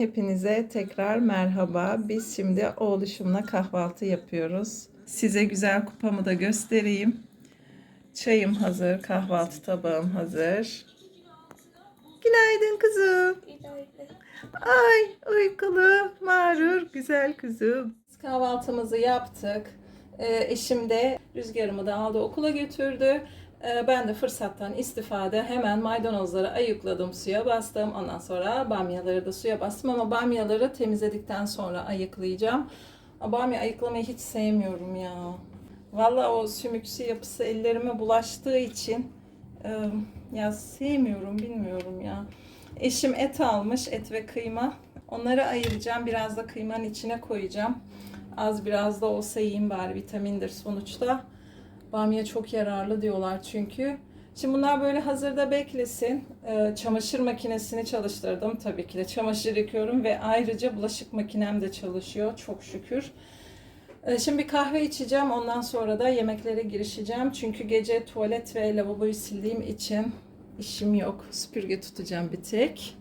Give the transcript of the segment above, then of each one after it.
Hepinize tekrar merhaba. Biz şimdi oğluşumla kahvaltı yapıyoruz. Size güzel kupamı da göstereyim. Çayım hazır, kahvaltı tabağım hazır. Günaydın kızım. Ay uykulu, mağrur, güzel kızım. Kahvaltımızı yaptık. Ee, eşim de rüzgarımı da aldı okula götürdü. Ee, ben de fırsattan istifade hemen maydanozları ayıkladım, suya bastım. Ondan sonra bamyaları da suya bastım ama bamyaları temizledikten sonra ayıklayacağım. Bamya ayıklamayı hiç sevmiyorum ya. Vallahi o sümüksü yapısı ellerime bulaştığı için e, ya sevmiyorum, bilmiyorum ya. Eşim et almış, et ve kıyma. Onları ayıracağım, biraz da kıymanın içine koyacağım. Az biraz da olsa yiyeyim bari vitamindir sonuçta. Bamya çok yararlı diyorlar çünkü. Şimdi bunlar böyle hazırda beklesin. Ee, çamaşır makinesini çalıştırdım tabii ki de. Çamaşır yıkıyorum ve ayrıca bulaşık makinem de çalışıyor çok şükür. Ee, şimdi bir kahve içeceğim. Ondan sonra da yemeklere girişeceğim. Çünkü gece tuvalet ve lavaboyu sildiğim için işim yok. Süpürge tutacağım bir tek.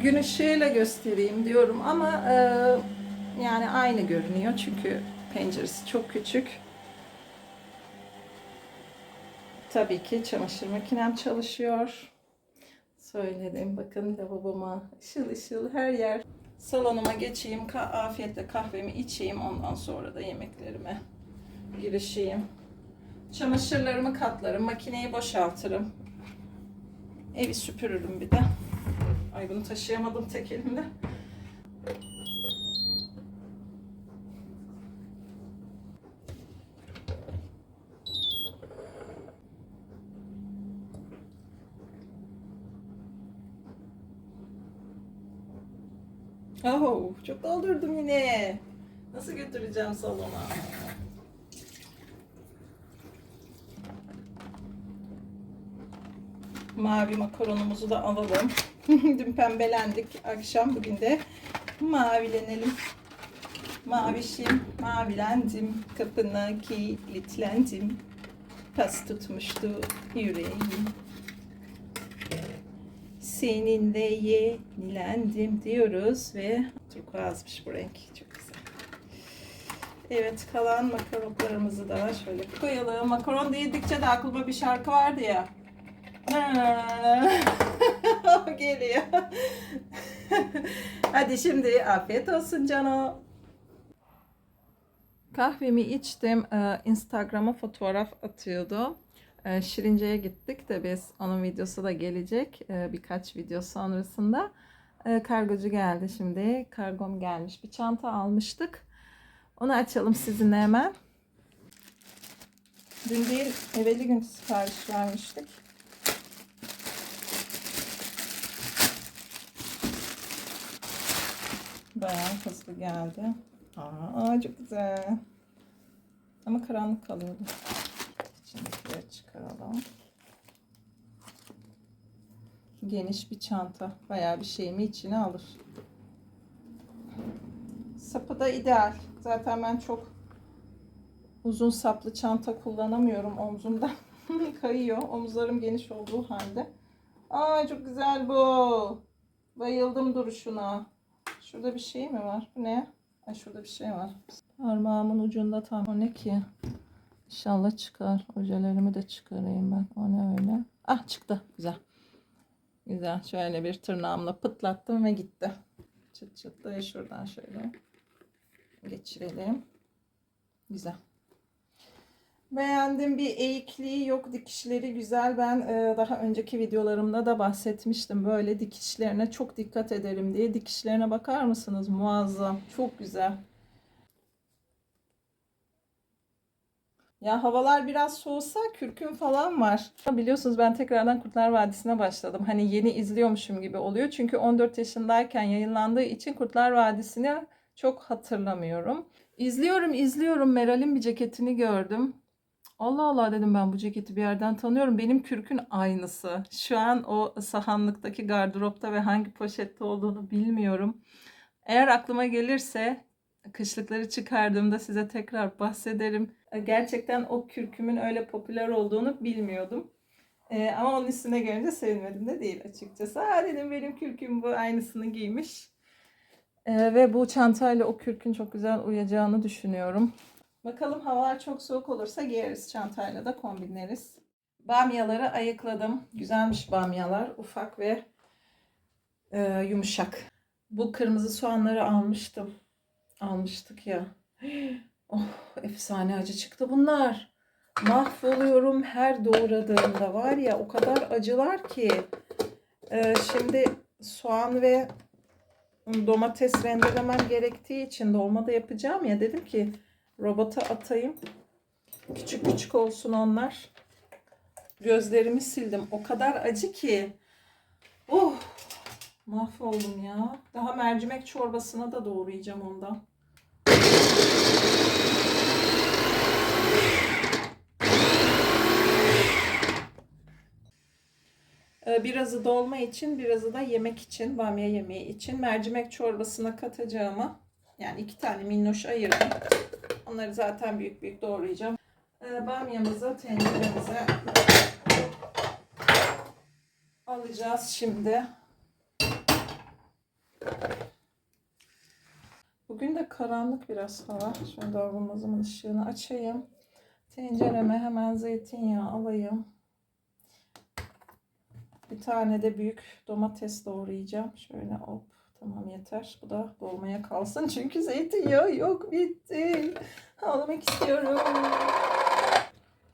Gün ışığıyla göstereyim diyorum ama e, yani aynı görünüyor çünkü penceresi çok küçük. Tabii ki çamaşır makinem çalışıyor. Söyledim bakın lavaboma ışıl ışıl her yer. Salonuma geçeyim, ka- afiyetle kahvemi içeyim ondan sonra da yemeklerime girişeyim. Çamaşırlarımı katlarım, makineyi boşaltırım. Evi süpürürüm bir de. Ay bunu taşıyamadım tek elimde. Oh, çok doldurdum yine. Nasıl götüreceğim salona? Mavi makaronumuzu da alalım. Dün pembelendik akşam. Bugün de mavilenelim. Mavişim, mavilendim. Kapına kilitlendim. Pas tutmuştu yüreğim. Seninle yenilendim diyoruz ve turkuazmış bu renk. Çok güzel. Evet kalan makaronlarımızı da şöyle koyalım. Makaron dedikçe de aklıma bir şarkı vardı ya. Geliyor. Hadi şimdi afiyet olsun Cano. Kahvemi içtim. Ee, Instagram'a fotoğraf atıyordu. Ee, Şirince'ye gittik de biz onun videosu da gelecek ee, birkaç video sonrasında. Ee, Kargocu geldi şimdi. Kargom gelmiş. Bir çanta almıştık. Onu açalım sizinle hemen. Dün değil, evveli gün sipariş vermiştik. Bayağı hızlı geldi. Aa, çok güzel. Ama karanlık kalıyordu. İçindekileri çıkaralım. Geniş bir çanta. Bayağı bir şeyimi içine alır. Sapı da ideal. Zaten ben çok uzun saplı çanta kullanamıyorum omzumda. Kayıyor. Omuzlarım geniş olduğu halde. Aa çok güzel bu. Bayıldım duruşuna. Şurada bir şey mi var? Bu ne? Ay şurada bir şey var. Parmağımın ucunda tam. O ne ki? İnşallah çıkar. Ojelerimi de çıkarayım ben. O ne öyle? Ah çıktı. Güzel. Güzel. Şöyle bir tırnağımla pıtlattım ve gitti. Çıt çıt da şuradan şöyle geçirelim. Güzel. Beğendim. Bir eğikliği yok dikişleri güzel. Ben e, daha önceki videolarımda da bahsetmiştim. Böyle dikişlerine çok dikkat ederim diye. Dikişlerine bakar mısınız? Muazzam. Çok güzel. Ya havalar biraz soğusa kürküm falan var. Biliyorsunuz ben tekrardan Kurtlar Vadisi'ne başladım. Hani yeni izliyormuşum gibi oluyor. Çünkü 14 yaşındayken yayınlandığı için Kurtlar Vadisi'ni çok hatırlamıyorum. İzliyorum izliyorum. Meral'in bir ceketini gördüm Allah Allah dedim ben bu ceketi bir yerden tanıyorum. Benim kürkün aynısı. Şu an o sahanlıktaki gardıropta ve hangi poşette olduğunu bilmiyorum. Eğer aklıma gelirse Kışlıkları çıkardığımda size tekrar bahsederim. E, Gerçekten o kürkümün öyle popüler olduğunu bilmiyordum. Ee, ama onun üstüne gelince sevinmedim de değil açıkçası. Ha dedim benim kürküm bu aynısını giymiş. Ee, ve bu çantayla o kürkün çok güzel uyacağını düşünüyorum. Bakalım havalar çok soğuk olursa giyeriz çantayla da kombinleriz. Bamyaları ayıkladım. Güzelmiş bamyalar. Ufak ve e, yumuşak. Bu kırmızı soğanları almıştım. Almıştık ya. Oh efsane acı çıktı bunlar. Mahvoluyorum her doğradığımda var ya o kadar acılar ki. Ee, şimdi soğan ve domates rendelemem gerektiği için dolma da yapacağım ya dedim ki robota atayım. Küçük küçük olsun onlar. Gözlerimi sildim. O kadar acı ki. Oh mahvoldum ya. Daha mercimek çorbasına da doğrayacağım ondan. Ee, Birazı dolma için, birazı da yemek için, bamya yemeği için mercimek çorbasına katacağıma yani iki tane minnoş ayırdım. Onları zaten büyük büyük doğrayacağım. Ee, Bamyamızı tenceremize alacağız şimdi. Bugün de karanlık biraz hava. Şöyle davlumbazımın ışığını açayım. Tencereme hemen zeytinyağı alayım. Bir tane de büyük domates doğrayacağım. Şöyle hop tamam yeter. Bu da dolmaya kalsın çünkü zeytinyağı yok bitti. Ağlamak istiyorum.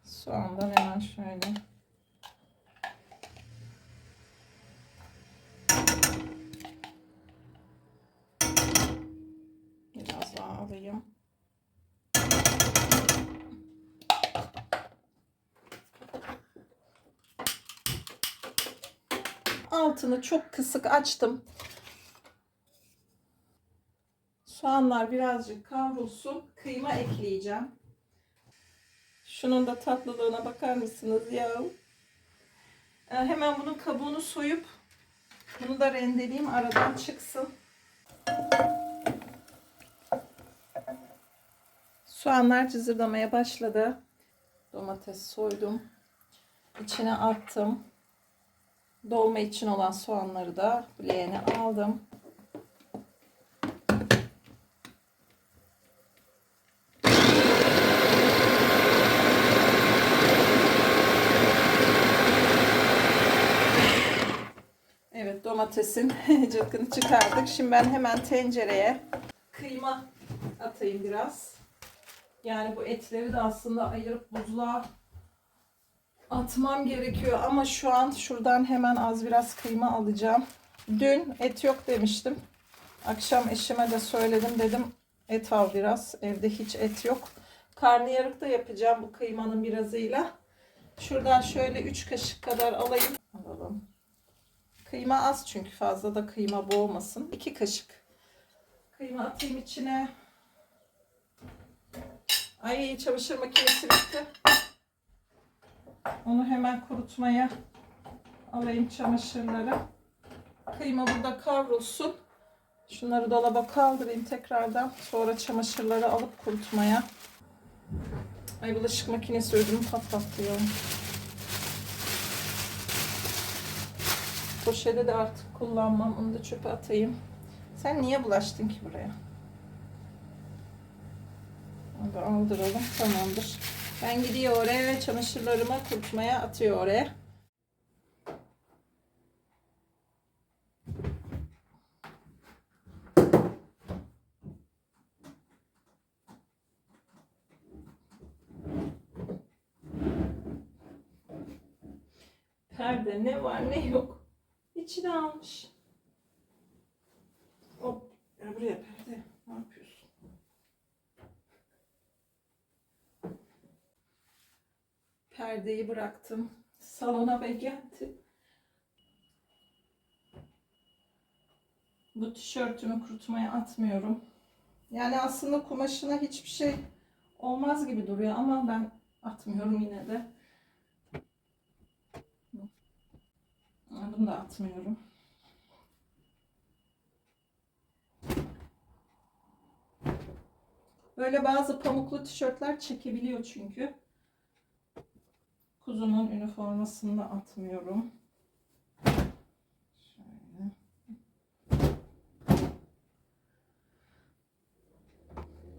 Soğandan hemen şöyle. Biraz daha alayım. Altını çok kısık açtım. Soğanlar birazcık kavrulsun. Kıyma ekleyeceğim. Şunun da tatlılığına bakar mısınız ya? Ee, Hemen bunun kabuğunu soyup bunu da rendeleyeyim aradan çıksın. Soğanlar cızırdamaya başladı. Domates soydum. İçine attım. Dolma için olan soğanları da leğene aldım. Evet domatesin cılkını çıkardık. Şimdi ben hemen tencereye kıyma atayım biraz. Yani bu etleri de aslında ayırıp buzluğa atmam gerekiyor ama şu an şuradan hemen az biraz kıyma alacağım. Dün et yok demiştim. Akşam eşime de söyledim dedim et al biraz. Evde hiç et yok. Karnıyarık da yapacağım bu kıymanın birazıyla. Şuradan şöyle 3 kaşık kadar alayım. Alalım. Kıyma az çünkü fazla da kıyma boğmasın. 2 kaşık. Kıyma atayım içine. Ay çamaşır makinesi bitti. Onu hemen kurutmaya alayım çamaşırları. Kıyma burada kavrulsun. Şunları dolaba kaldırayım tekrardan. Sonra çamaşırları alıp kurutmaya. Ay bulaşık makinesi ödümü patlattı ya. Poşeti de artık kullanmam. Onu da çöpe atayım. Sen niye bulaştın ki buraya? Onu da aldıralım. Tamamdır. Ben gidiyor oraya çamaşırlarımı kurutmaya atıyor oraya. Perde ne var ne yok. İçine almış. Hop. Ya buraya perde. Ne yapıyorsun? Perdeyi bıraktım. Salona ve geldim. Bu tişörtümü kurutmaya atmıyorum. Yani aslında kumaşına hiçbir şey olmaz gibi duruyor ama ben atmıyorum yine de. Bunu da atmıyorum. Böyle bazı pamuklu tişörtler çekebiliyor çünkü. Kuzunun üniformasını da atmıyorum. Şöyle.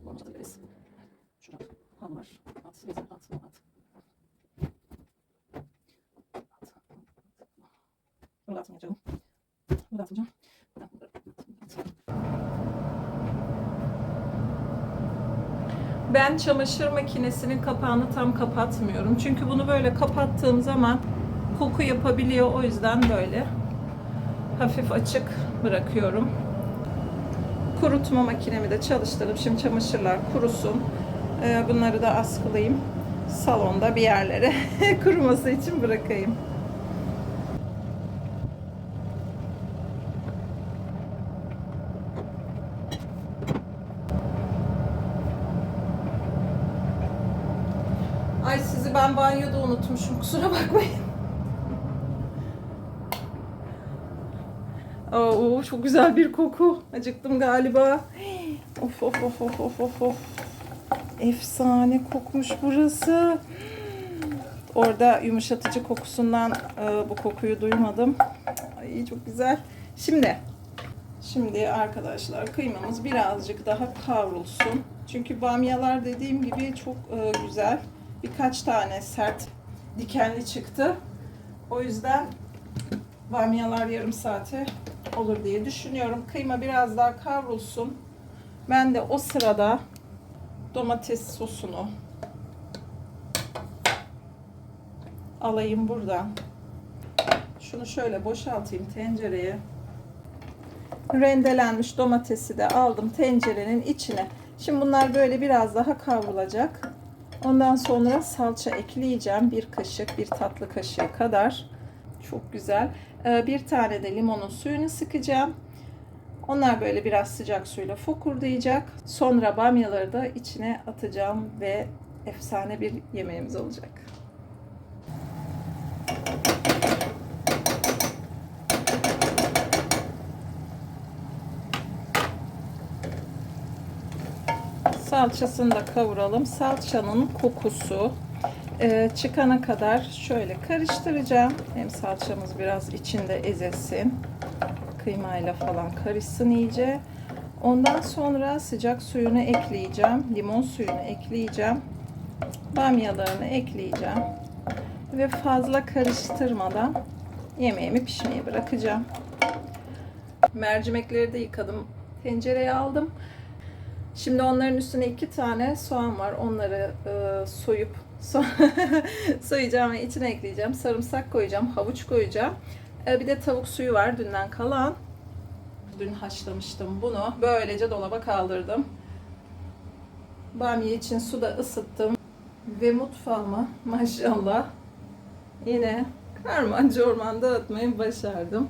Başlayabiliriz. Şurada ham var. At, bezin at, at. At. Bunu da atmayacağım. Bunu da atmayacağım. Buradan bunları at, at. Ben çamaşır makinesinin kapağını tam kapatmıyorum. Çünkü bunu böyle kapattığım zaman koku yapabiliyor. O yüzden böyle hafif açık bırakıyorum. Kurutma makinemi de çalıştırdım. Şimdi çamaşırlar kurusun. Ee, Bunları da askılayayım. Salonda bir yerlere kuruması için bırakayım. Ay sizi ben banyoda unutmuşum. Kusura bakmayın. Oo, çok güzel bir koku. Acıktım galiba. Of of of of of of of. Efsane kokmuş burası. Orada yumuşatıcı kokusundan e, bu kokuyu duymadım. Ay çok güzel. Şimdi Şimdi arkadaşlar kıymamız birazcık daha kavrulsun. Çünkü bamyalar dediğim gibi çok e, güzel. Birkaç tane sert dikenli çıktı. O yüzden bamyalar yarım saate olur diye düşünüyorum. Kıyma biraz daha kavrulsun. Ben de o sırada domates sosunu alayım buradan. Şunu şöyle boşaltayım tencereye. Rendelenmiş domatesi de aldım tencerenin içine. Şimdi bunlar böyle biraz daha kavrulacak. Ondan sonra salça ekleyeceğim. Bir kaşık, bir tatlı kaşığı kadar. Çok güzel. Ee, Bir tane de limonun suyunu sıkacağım. Onlar böyle biraz sıcak suyla fokurdayacak. Sonra bamyaları da içine atacağım ve efsane bir yemeğimiz olacak. Salçasını da kavuralım. Salçanın kokusu e, çıkana kadar şöyle karıştıracağım. Hem salçamız biraz içinde ezilsin. Kıymayla falan karışsın iyice. Ondan sonra sıcak suyunu ekleyeceğim. Limon suyunu ekleyeceğim. Bamyalarını ekleyeceğim. Ve fazla karıştırmadan yemeğimi pişmeye bırakacağım. Mercimekleri de yıkadım. Tencereye aldım. Şimdi onların üstüne iki tane soğan var. Onları e, soyup so soyacağım ve içine ekleyeceğim. Sarımsak koyacağım, havuç koyacağım. E, bir de tavuk suyu var dünden kalan. Dün haşlamıştım bunu. Böylece dolaba kaldırdım. Bamya için su da ısıttım. Ve mutfağıma maşallah yine karman çorman dağıtmayı başardım.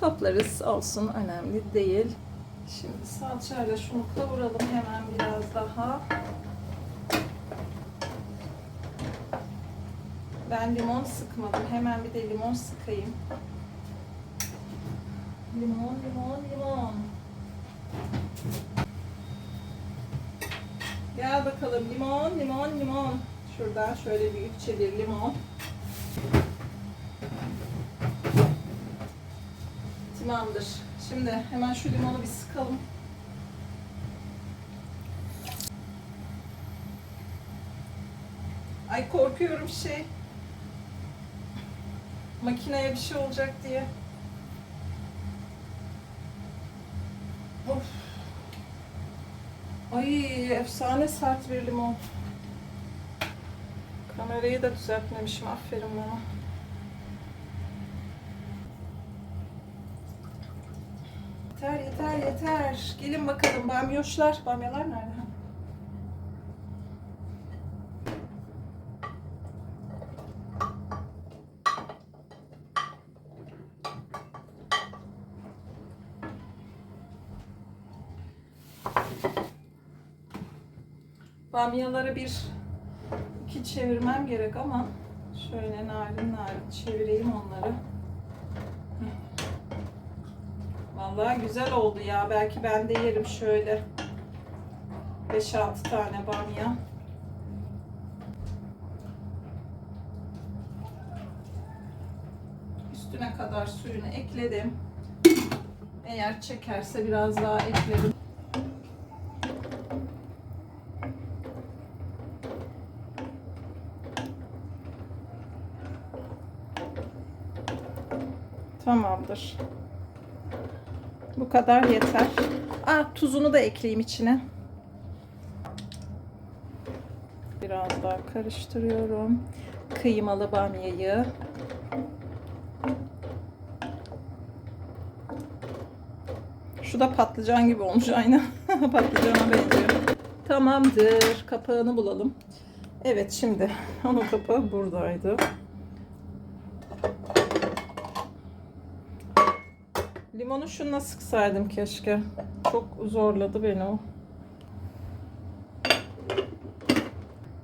Toplarız olsun önemli değil. Şimdi salçayla şunu kavuralım hemen biraz daha. Ben limon sıkmadım. Hemen bir de limon sıkayım. Limon, limon, limon. Gel bakalım limon, limon, limon. Şuradan şöyle büyükçe bir limon. Tamamdır. Şimdi hemen şu limonu bir sıkalım. Ay korkuyorum şey. Makineye bir şey olacak diye. Of. Ay efsane sert bir limon. Kamerayı da düzeltmemişim. Aferin bana. Yeter yeter. Gelin bakalım bamyoşlar. Bamyalar nerede? Bamyaları bir iki çevirmem gerek ama şöyle narin narin çevireyim onları. Vallahi güzel oldu ya. Belki ben de yerim şöyle. 5-6 tane bamya. Üstüne kadar suyunu ekledim. Eğer çekerse biraz daha eklerim. Tamamdır. Bu kadar yeter. Aa, tuzunu da ekleyeyim içine. Biraz daha karıştırıyorum. Kıymalı bamyayı. Şu da patlıcan gibi olmuş aynı. Patlıcana benziyor. Tamamdır. Kapağını bulalım. Evet şimdi onun kapağı buradaydı. Limonu şununla sıksaydım keşke. Çok zorladı beni o.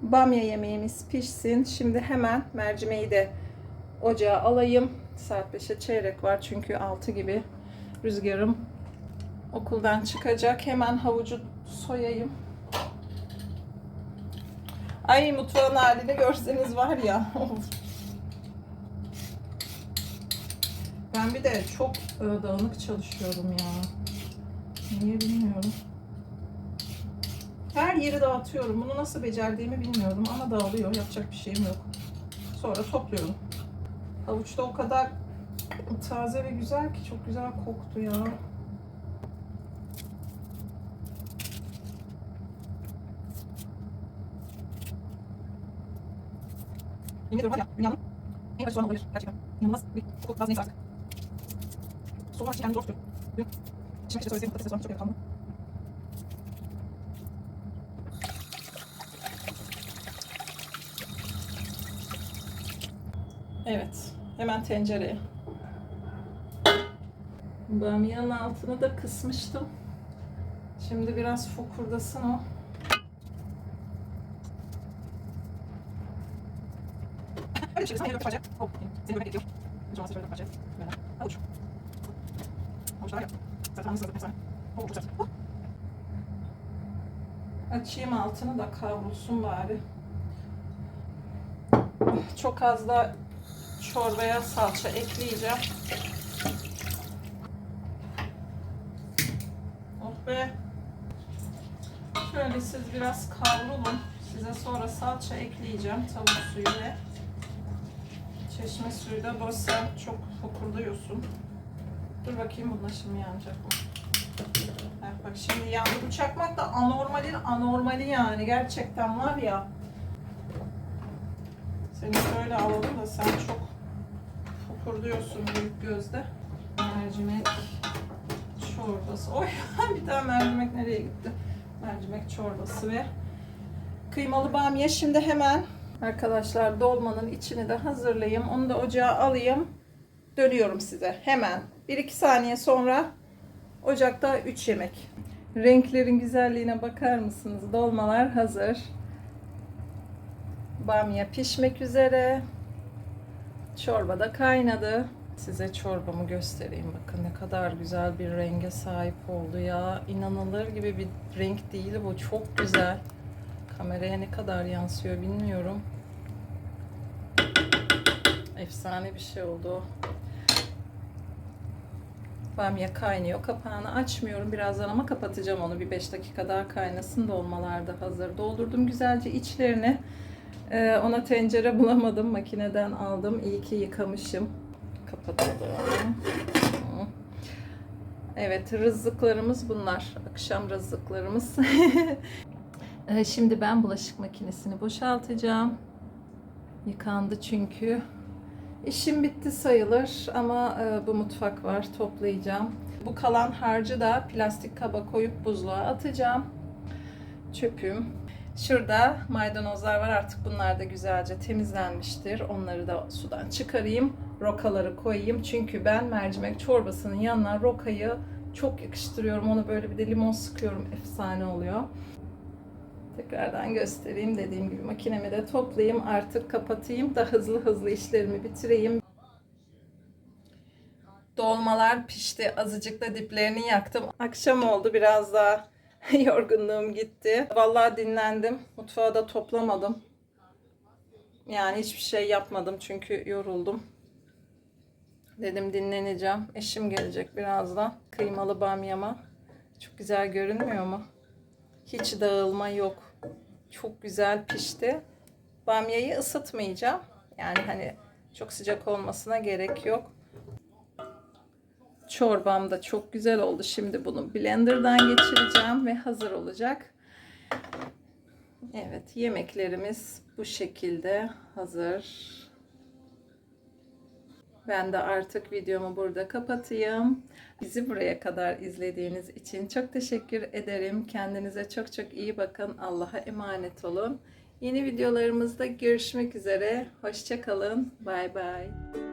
Bamya yemeğimiz pişsin. Şimdi hemen mercimeği de ocağa alayım. Saat 5'e çeyrek var çünkü 6 gibi rüzgarım okuldan çıkacak. Hemen havucu soyayım. Ay mutfağın halini görseniz var ya. of. Ben bir de çok e, dağınık çalışıyorum ya. Niye bilmiyorum. Her yeri dağıtıyorum. Bunu nasıl becerdiğimi bilmiyorum ama dağılıyor. Yapacak bir şeyim yok. Sonra topluyorum. Havuç da o kadar taze ve güzel ki çok güzel koktu ya. Yemin ediyorum var ya dünyanın en acı soğan olabilir gerçekten. İnanılmaz bir koku biraz neyse artık. Soğan için kendimi zor tutuyorum. Dün şimdi işte söylediğim patates çok yakaladım. Evet. Hemen tencereye. Bamyanın altını da kısmıştım. Şimdi biraz fokurdasın o. Öyle bir şey. Sen yeni parça. Oh, seni gerekiyor. Hiç olmazsa şöyle bir parça. Böyle. Havuç. Açayım altını da kavrulsun bari. Çok az da çorbaya salça ekleyeceğim. Oh be. Şöyle siz biraz kavrulun. Size sonra salça ekleyeceğim. Tavuk suyu ve çeşme suyu da sen çok fokurduyorsun. Dur bakayım bunlar şimdi yanacak mı? Ha, bak şimdi yandı. Bu çakmak da anormalin anormali yani. Gerçekten var ya. Seni şöyle alalım da sen çok fokurduyorsun büyük gözde. Mercimek çorbası. Oy bir tane mercimek nereye gitti? Mercimek çorbası ve kıymalı bamya. Şimdi hemen arkadaşlar dolmanın içini de hazırlayayım. Onu da ocağa alayım. Dönüyorum size hemen. 1-2 saniye sonra ocakta 3 yemek. Renklerin güzelliğine bakar mısınız? Dolmalar hazır. Bamya pişmek üzere. Çorba da kaynadı. Size çorbamı göstereyim. Bakın ne kadar güzel bir renge sahip oldu ya. İnanılır gibi bir renk değil bu. Çok güzel. Kameraya ne kadar yansıyor bilmiyorum. Efsane bir şey oldu. Bamya kaynıyor. Kapağını açmıyorum birazdan ama kapatacağım onu. Bir 5 dakika daha kaynasın. Dolmalar da hazır. Doldurdum güzelce içlerini. Ee, ona tencere bulamadım. Makineden aldım. İyi ki yıkamışım. Kapatalım. Evet rızıklarımız bunlar. Akşam rızıklarımız. Ee, Şimdi ben bulaşık makinesini boşaltacağım. Yıkandı çünkü. İşim bitti sayılır ama e, bu mutfak var toplayacağım. Bu kalan harcı da plastik kaba koyup buzluğa atacağım. Çöpüm. Şurada maydanozlar var artık bunlar da güzelce temizlenmiştir. Onları da sudan çıkarayım. Rokaları koyayım. Çünkü ben mercimek çorbasının yanına rokayı çok yakıştırıyorum. Onu böyle bir de limon sıkıyorum. Efsane oluyor. Tekrardan göstereyim. Dediğim gibi makinemi de toplayayım. Artık kapatayım da hızlı hızlı işlerimi bitireyim. Dolmalar pişti. Azıcık da diplerini yaktım. Akşam oldu. Biraz daha Yorgunluğum gitti. Vallahi dinlendim. Mutfağı da toplamadım. Yani hiçbir şey yapmadım çünkü yoruldum. Dedim dinleneceğim. Eşim gelecek birazdan. Kıymalı bamyama. Çok güzel görünmüyor mu? Hiç dağılma yok. Çok güzel pişti. Bamyayı ısıtmayacağım. Yani hani çok sıcak olmasına gerek yok. Çorbam da çok güzel oldu. Şimdi bunu blenderdan geçireceğim ve hazır olacak. Evet, yemeklerimiz bu şekilde hazır. Ben de artık videomu burada kapatayım. Bizi buraya kadar izlediğiniz için çok teşekkür ederim. Kendinize çok çok iyi bakın. Allah'a emanet olun. Yeni videolarımızda görüşmek üzere. Hoşçakalın. Bay bay.